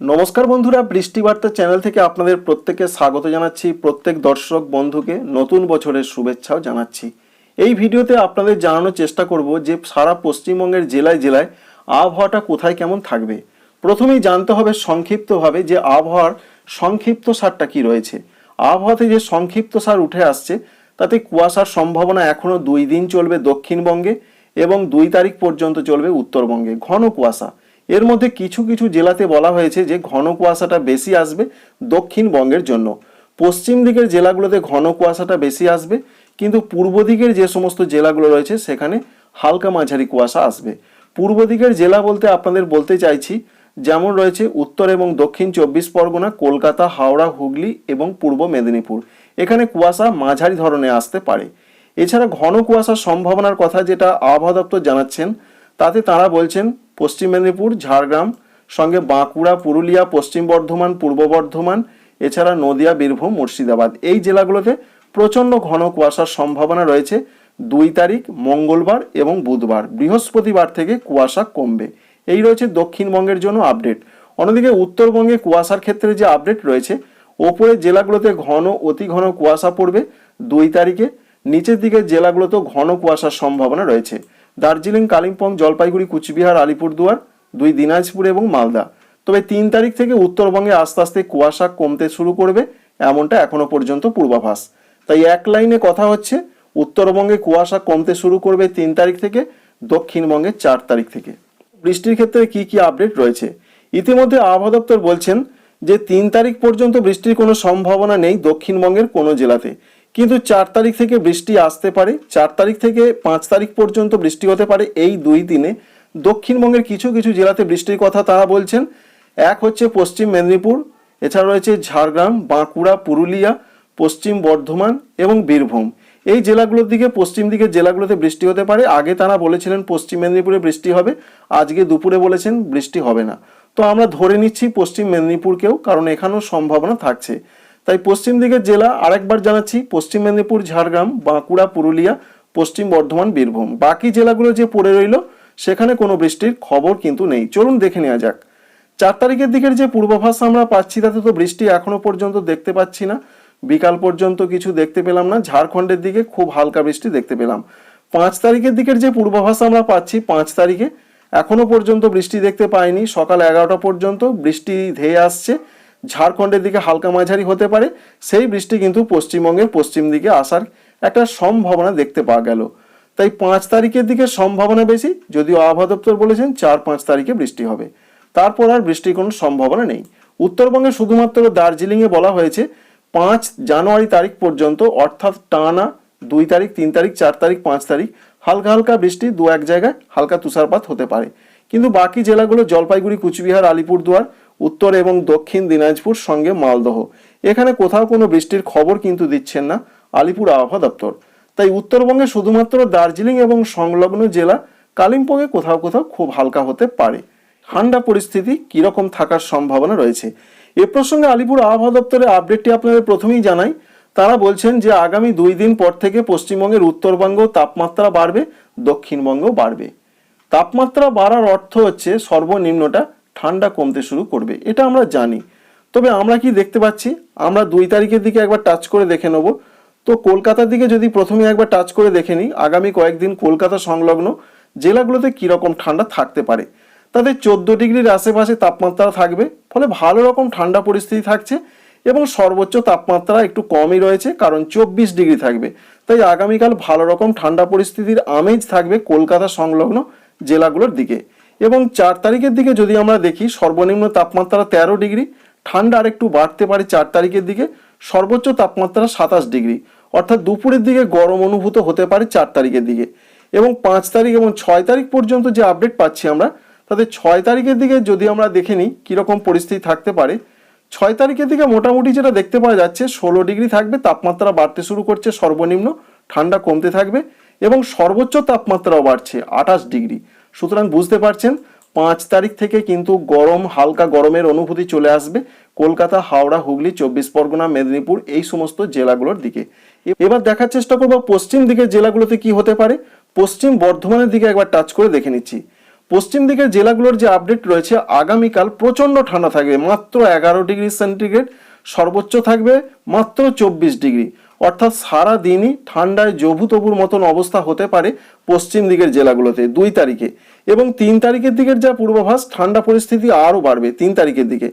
নমস্কার বন্ধুরা, বৃষ্টি বার্তা চ্যানেল থেকে আপনাদের প্রত্যেককে স্বাগত জানাচ্ছি। প্রত্যেক দর্শক বন্ধুকে নতুন বছরের শুভেচ্ছাও জানাচ্ছি। এই ভিডিওতে আপনাদের জানানোর চেষ্টা করব যে সারা পশ্চিমবঙ্গের জেলায় জেলায় আবহাওয়াটা কোথায় কেমন থাকবে। প্রথমেই জানতে হবে সংক্ষিপ্তভাবে যে আবহাওয়ার সংক্ষিপ্ত সারটা কি রয়েছে। আবহাওয়াতে যে সংক্ষিপ্ত সার উঠে আসছে, তাতে কুয়াশার সম্ভাবনা এখনও দুই দিন চলবে দক্ষিণবঙ্গে এবং দুই তারিখ পর্যন্ত চলবে উত্তরবঙ্গে। ঘন কুয়াশা। এর মধ্যে কিছু কিছু জেলাতে বলা হয়েছে যে ঘন কুয়াশাটা বেশি আসবে দক্ষিণবঙ্গের জন্য। পশ্চিম দিকের জেলাগুলোতে ঘন কুয়াশাটা বেশি আসবে, কিন্তু পূর্ব দিকের যে সমস্ত জেলাগুলো রয়েছে সেখানে হালকা মাঝারি কুয়াশা আসবে। পূর্ব দিকের জেলা বলতে আপনাদের বলতে চাইছি, যেমন রয়েছে উত্তর এবং দক্ষিণ চব্বিশ পরগনা, কলকাতা, হাওড়া, হুগলি এবং পূর্ব মেদিনীপুর। এখানে কুয়াশা মাঝারি ধরনের আসতে পারে। এছাড়া ঘন কুয়াশার সম্ভাবনার কথা যেটা আবহাওয়া দপ্তর জানাচ্ছেন, তাতে তারা বলছেন পশ্চিম মেদিনীপুর, ঝাড়গ্রাম, সঙ্গে বাঁকুড়া, পুরুলিয়া, পশ্চিম বর্ধমান, পূর্ব বর্ধমান, এছাড়া নদিয়া, বীরভূম, মুর্শিদাবাদ। এই জেলাগুলোতে প্রচণ্ড ঘন কুয়াশার সম্ভাবনা রয়েছে। দুই তারিখ, মঙ্গলবার এবং বুধবার। বৃহস্পতিবার থেকে কুয়াশা কমবে। এই রয়েছে দক্ষিণবঙ্গের জন্য আপডেট। অন্যদিকে উত্তরবঙ্গে কুয়াশার ক্ষেত্রে যে আপডেট রয়েছে, ওপরের জেলাগুলোতে ঘন, অতি ঘন কুয়াশা পড়বে দুই তারিখে। নিচের দিকে জেলাগুলোতেও ঘন কুয়াশার সম্ভাবনা রয়েছে। দার্জিলিং, কালিম্পং, জলপাইগুড়ি, কুচবিহার, আলিপুরদুয়ার, দুই দিনাজপুর এবং মালদা। তবে তিন তারিখ থেকে উত্তরবঙ্গে আস্তে আস্তে কুয়াশা কমতে শুরু করবে এমনটা এখনও পর্যন্ত পূর্বাভাস। তাই এক লাইনে কথা হচ্ছে, উত্তরবঙ্গে কুয়াশা কমতে শুরু করবে তিন তারিখ থেকে, দক্ষিণবঙ্গে চার তারিখ থেকে। বৃষ্টির ক্ষেত্রে কি কি আপডেট রয়েছে? ইতিমধ্যে আবহাওয়া দপ্তর বলছেন যে, তিন তারিখ পর্যন্ত বৃষ্টির কোনো সম্ভাবনা নেই দক্ষিণবঙ্গের কোনো জেলাতে। কিন্তু চার তারিখ থেকে বৃষ্টি আসতে পারে, চার তারিখ থেকে পাঁচ তারিখ পর্যন্ত বৃষ্টি হতে পারে এই দুই দিনে। দক্ষিণবঙ্গের কিছু কিছু জেলাতে বৃষ্টির কথা তারা বলছেন। এক হচ্ছে পশ্চিম মেদিনীপুর, এছাড়া রয়েছে ঝাড়গ্রাম, বাঁকুড়া, পুরুলিয়া, পশ্চিম বর্ধমান এবং বীরভূম। এই জেলাগুলোর দিকে, পশ্চিম দিকের জেলাগুলোতে বৃষ্টি হতে পারে। আগে তারা বলেছিলেন পশ্চিম মেদিনীপুরে বৃষ্টি হবে, আজকে দুপুরে বলেছেন বৃষ্টি হবে না। তো আমরা ধরে নিচ্ছি পশ্চিম মেদিনীপুরকেও, কারণ এখানেও সম্ভাবনা থাকছে। তাই পশ্চিম দিকের জেলা আরেকবার জানাচ্ছি, পশ্চিম মেদিনীপুর, ঝাড়গ্রাম, বাঁকুড়া, পুরুলিয়া, পশ্চিম বর্ধমান, বীরভূম। বাকি জেলাগুলো যে পড়ে রইল, সেখানে কোনো বৃষ্টির খবর কিন্তু নেই। চলুন দেখে নেওয়া যাক। চার তারিখের দিকের যে পূর্বাভাস আমরা পাচ্ছি, তাতে তো বৃষ্টি এখনও পর্যন্ত দেখতে পাচ্ছি না। বিকাল পর্যন্ত কিছু দেখতে পেলাম না। ঝাড়খণ্ডের দিকে খুব হালকা বৃষ্টি দেখতে পেলাম। পাঁচ তারিখের দিকের যে পূর্বাভাস আমরা পাচ্ছি, পাঁচ তারিখে এখনও পর্যন্ত বৃষ্টি দেখতে পাইনি। সকাল এগারোটা পর্যন্ত বৃষ্টি ধেয়ে আসছে। ঝাড়খণ্ডের দিকে হালকা মাঝারি হতে পারে, সেই বৃষ্টি কিন্তু পশ্চিমবঙ্গের পশ্চিম দিকে আসার একটা সম্ভাবনা দেখতে পাওয়া গেল। তাই পাঁচ তারিখের দিকে সম্ভাবনা বেশি, যদিও আবহাওয়া দপ্তর বলেছেন চার পাঁচ তারিখে বৃষ্টি হবে। তারপর আর বৃষ্টির কোনো সম্ভাবনা নেই। উত্তরবঙ্গে শুধুমাত্র দার্জিলিংয়ে বলা হয়েছে, পাঁচ জানুয়ারি তারিখ পর্যন্ত, অর্থাৎ টানা দুই তারিখ, তিন তারিখ, চার তারিখ, পাঁচ তারিখ, হালকা হালকা বৃষ্টি দু এক জায়গায় হালকা তুষারপাত হতে পারে। কিন্তু বাকি জেলাগুলো, জলপাইগুড়ি, কুচবিহার, আলিপুরদুয়ার উত্তর এবং দক্ষিণ দিনাজপুর সঙ্গে মালদহ। এখানে কোথাও কোনো বৃষ্টির খবর কিন্তু দিচ্ছেন না আলিপুর আবহাওয়া দপ্তর। তাই উত্তরবঙ্গে শুধুমাত্র দার্জিলিং এবং সংলগ্ন জেলা কালিম্পংয়ে কোথাও কোথাও খুব হালকা হতে পারে। ঠান্ডা পরিস্থিতি কীরকম থাকার সম্ভাবনা রয়েছে। এ প্রসঙ্গে আলিপুর আবহাওয়া দপ্তরের আপডেটটি আপনাদের প্রথমেই জানাই। তারা বলছেন যে আগামী দুই দিন পর থেকে পশ্চিমবঙ্গের উত্তরবঙ্গ তাপমাত্রা বাড়বে দক্ষিণবঙ্গ বাড়বে। তাপমাত্রা বাড়ার অর্থ হচ্ছে সর্বনিম্নটা ঠান্ডা কমতে শুরু করবে, এটা আমরা জানি। তবে আমরা কি দেখতে পাচ্ছি? আমরা দুই তারিখের দিকে একবার টাচ করে দেখে নেব। তো কলকাতার দিকে যদি প্রথমে একবার টাচ করে দেখে নিই, আগামী কয়েকদিন কলকাতা সংলগ্ন জেলাগুলোতে কীরকম ঠান্ডা থাকতে পারে? তাদের চোদ্দ ডিগ্রির আশেপাশে তাপমাত্রা থাকবে, ফলে ভালো রকম ঠান্ডা পরিস্থিতি থাকছে এবং সর্বোচ্চ তাপমাত্রা একটু কমই রয়েছে, কারণ চব্বিশ ডিগ্রি থাকবে। তাই আগামীকাল ভালো রকম ঠান্ডা পরিস্থিতির আমেজ থাকবে কলকাতা সংলগ্ন জেলাগুলোর দিকে। এবং চার তারিখের দিকে যদি আমরা দেখি, সর্বনিম্ন তাপমাত্রা তেরো ডিগ্রি, ঠান্ডা আর একটু বাড়তে পারে চার তারিখের দিকে, সর্বোচ্চ তাপমাত্রা সাতাশ ডিগ্রি। অর্থাৎ দুপুরের দিকে গরম অনুভূত হতে পারে চার তারিখের দিকে। এবং পাঁচ তারিখ এবং ছয় তারিখ পর্যন্ত যে আপডেট পাচ্ছি আমরা, তাতে ছয় তারিখের দিকে যদি আমরা দেখে নিই, কীরকম পরিস্থিতি থাকতে পারে, ছয় তারিখের দিকে মোটামুটি যেটা দেখতে পাওয়া যাচ্ছে, ষোলো ডিগ্রি থাকবে, তাপমাত্রা বাড়তে শুরু করছে, সর্বনিম্ন ঠান্ডা কমতে থাকবে এবং সর্বোচ্চ তাপমাত্রাও বাড়ছে, আঠাশ ডিগ্রি। সুতরাং বুঝতে পারছেন, পাঁচ তারিখ থেকে কিন্তু গরম, হালকা গরমের অনুভূতি চলে আসবে কলকাতা, হাওড়া, হুগলি, চব্বিশ পরগনা, মেদিনীপুর, এই সমস্ত জেলাগুলোর দিকে। এবার দেখার চেষ্টা করব পশ্চিম দিকের জেলাগুলোতে কি হতে পারে। পশ্চিম বর্ধমানের দিকে একবার টাচ করে দেখে নিচ্ছি। পশ্চিম দিকের জেলাগুলোর যে আপডেট রয়েছে, আগামীকাল প্রচণ্ড ঠান্ডা থাকবে, মাত্র এগারো ডিগ্রি সেন্টিগ্রেড, সর্বোচ্চ থাকবে মাত্র চব্বিশ ডিগ্রি। অর্থাৎ সারা দিনই ঠান্ডায় জবু তবুর মতন অবস্থা হতে পারে পশ্চিম দিকের জেলাগুলোতে দুই তারিখে এবং তিন তারিখের দিকের যা পূর্বাভাস, ঠান্ডা পরিস্থিতি আরও বাড়বে তিন তারিখের দিকে।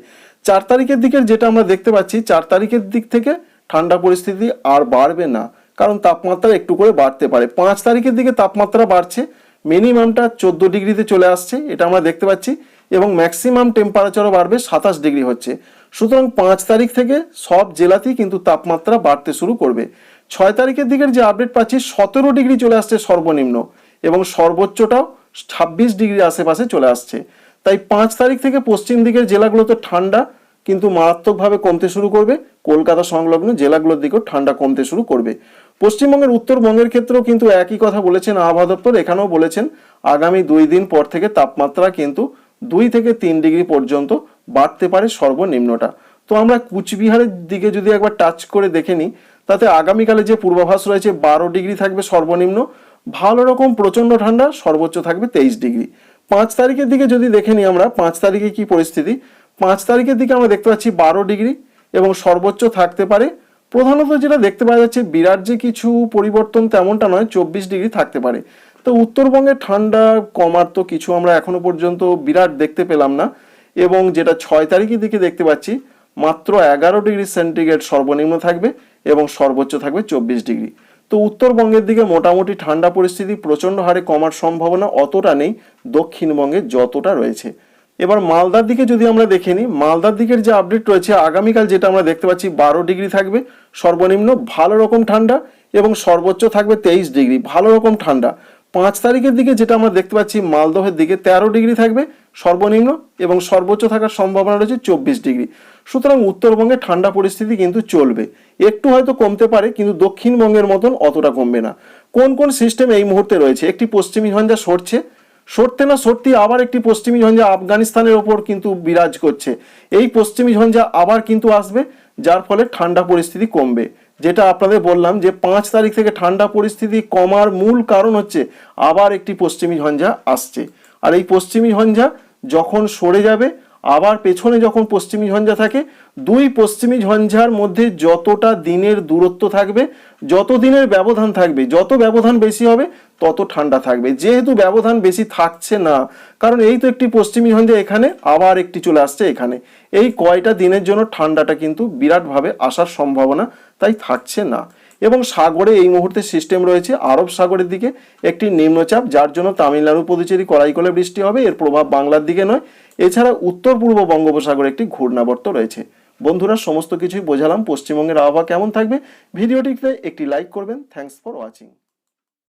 চার তারিখের দিকের যেটা আমরা দেখতে পাচ্ছি, চার তারিখের দিক থেকে ঠান্ডা পরিস্থিতি আর বাড়বে না, কারণ তাপমাত্রা একটু করে বাড়তে পারে। পাঁচ তারিখের দিকে তাপমাত্রা বাড়ছে, মিনিমামটা চোদ্দ ডিগ্রিতে চলে আসছে, এটা আমরা দেখতে পাচ্ছি। এবং ম্যাক্সিমাম টেম্পারেচারও বাড়বে সাতাশ ডিগ্রি হচ্ছে। সুতরাং পাঁচ তারিখ থেকে সব জেলাতেই কিন্তু তাপমাত্রা বাড়তে শুরু করবে। ছয় তারিখের দিকের যে আপডেট পাচ্ছি, সতেরো ডিগ্রি চলে আসছে সর্বনিম্ন এবং সর্বোচ্চটাও ছাব্বিশ ডিগ্রি আশেপাশে চলে আসছে। তাই পাঁচ তারিখ থেকে পশ্চিম দিকের জেলাগুলোতে ঠান্ডা কিন্তু মারাত্মকভাবে কমতে শুরু করবে। কলকাতা সংলগ্ন জেলাগুলোর দিকেও ঠান্ডা কমতে শুরু করবে। পশ্চিমবঙ্গের উত্তরবঙ্গের ক্ষেত্রেও কিন্তু একই কথা বলেছেন আবহাওয়া দপ্তর। এখানেও বলেছেন, আগামী দুই দিন পর থেকে তাপমাত্রা কিন্তু দুই থেকে তিন ডিগ্রি পর্যন্ত বাড়তে পারে সর্বনিম্নটা। তো আমরা কুচবিহারের দিকে যদি একবার টাচ করে দেখে নিই, তাতে আগামীকালে যে পূর্বাভাস রয়েছে, বারো ডিগ্রি থাকবে সর্বনিম্ন। ভালো রকম প্রচণ্ড ঠান্ডা, সর্বোচ্চ থাকবে তেইশ ডিগ্রি। পাঁচ তারিখের দিকে যদি দেখে নিই আমরা, পাঁচ তারিখে কি পরিস্থিতি? পাঁচ তারিখের দিকে আমরা দেখতে পাচ্ছি বারো ডিগ্রি এবং সর্বোচ্চ থাকতে পারে। প্রধানত যেটা দেখতে পাওয়া যাচ্ছে, বিরাট যে কিছু পরিবর্তন তেমনটা নয়, চব্বিশ ডিগ্রি থাকতে পারে। তো উত্তরবঙ্গে ঠান্ডা কমার তো কিছু আমরা এখনও পর্যন্ত বিরাট দেখতে পেলাম না, এবং যেটা ছয় তারিখের দিকে দেখতে পাচ্ছি, মাত্র এগারো ডিগ্রি সেন্টিগ্রেড সর্বনিম্ন থাকবে এবং সর্বোচ্চ থাকবে চব্বিশ ডিগ্রি। তো উত্তরবঙ্গের দিকে মোটামুটি ঠান্ডা পরিস্থিতি প্রচণ্ড হারে কমার সম্ভাবনা অতটা নেই, দক্ষিণবঙ্গে যতটা রয়েছে। এবার মালদার দিকে যদি আমরা দেখে নিই, মালদার দিকের যে আপডেট রয়েছে, আগামীকাল যেটা আমরা দেখতে পাচ্ছি, বারো ডিগ্রি থাকবে, সর্বনিম্ন ভালো রকম ঠান্ডা এবং সর্বোচ্চ থাকবে তেইশ ডিগ্রি, ভালো রকম ঠান্ডা। পাঁচ তারিখের দিকে যেটা আমরা দেখতে পাচ্ছি, মালদহের দিকে তেরো ডিগ্রি থাকবে সর্বনিম্ন এবং সর্বোচ্চ থাকার সম্ভাবনা রয়েছে চব্বিশ ডিগ্রি। সুতরাং উত্তরবঙ্গে ঠান্ডা পরিস্থিতি কিন্তু চলবে। একটু হয়তো কমতে পারে, কিন্তু দক্ষিণবঙ্গের মতন অতটা কমবে না। কোন কোন সিস্টেম এই মুহূর্তে রয়েছে? একটি পশ্চিমী ঝঞ্ঝা সরছে। সরতে না সত্যি আবার একটি পশ্চিমী ঝঞ্ঝা আফগানিস্তানের ওপর কিন্তু বিরাজ করছে। এই পশ্চিমী ঝঞ্ঝা আবার কিন্তু আসবে, যার ফলে ঠান্ডা পরিস্থিতি কমবে। যেটা আপনাদের বললাম যে পাঁচ তারিখ থেকে ঠান্ডা পরিস্থিতি কমার মূল কারণ হচ্ছে আবার একটি পশ্চিমী ঝঞ্ঝা আসছে। আর এই পশ্চিমী ঝঞ্ঝা যখন সরে যাবে, আবার পেছনে যখন পশ্চিমী ঝঞ্ঝা থাকে, দুই পশ্চিমী ঝঞ্ঝার মধ্যে যতটা দিনের দূরত্ব থাকবে, যত দিনের ব্যবধান থাকবে, যত ব্যবধান বেশি হবে তত ঠান্ডা থাকবে। যেহেতু ব্যবধান বেশি থাকছে না, কারণ এই তো একটি পশ্চিমী ঝঞ্ঝা এখানে আবার একটি চলে আসছে এখানে। এই কয়টা দিনের জন্য ঠান্ডাটা কিন্তু বিরাটভাবে আসার সম্ভাবনা তাই থাকছে না। এবং সাগরে এই মুহূর্তে সিস্টেম রয়েছে আরব সাগরের দিকে একটি নিম্নচাপ, যার জন্য তামিলনাড়ু, পুদুচেরি করাইকলে বৃষ্টি হবে। এর প্রভাব বাংলার দিকে নয়। এছাড়া উত্তর পূর্ব বঙ্গোপসাগরে একটি ঘূর্ণাবর্ত রয়েছে। বন্ধুরা, সমস্ত কিছুই বোঝালাম। পশ্চিমবঙ্গের আবহাওয়া কেমন থাকবে? ভিডিওটিতে একটি লাইক করবেন। Thanks for watching